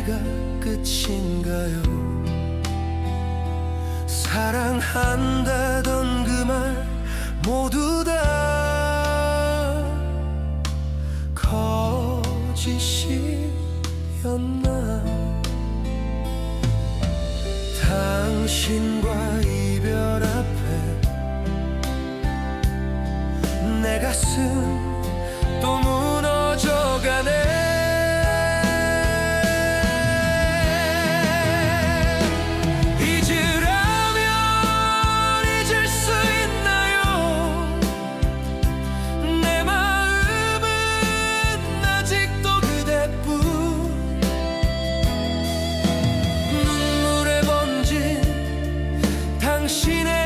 여기가 끝인가요? 사랑한다던 그 말 모두 다 거짓이었나? 당신과 이별 앞에 내 가슴 she did.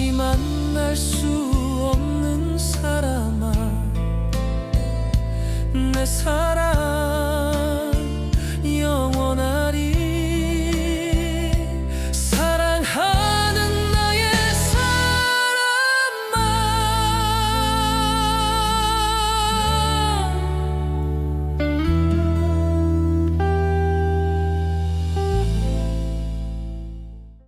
다시 만날 수 없는 사람아. 내 사랑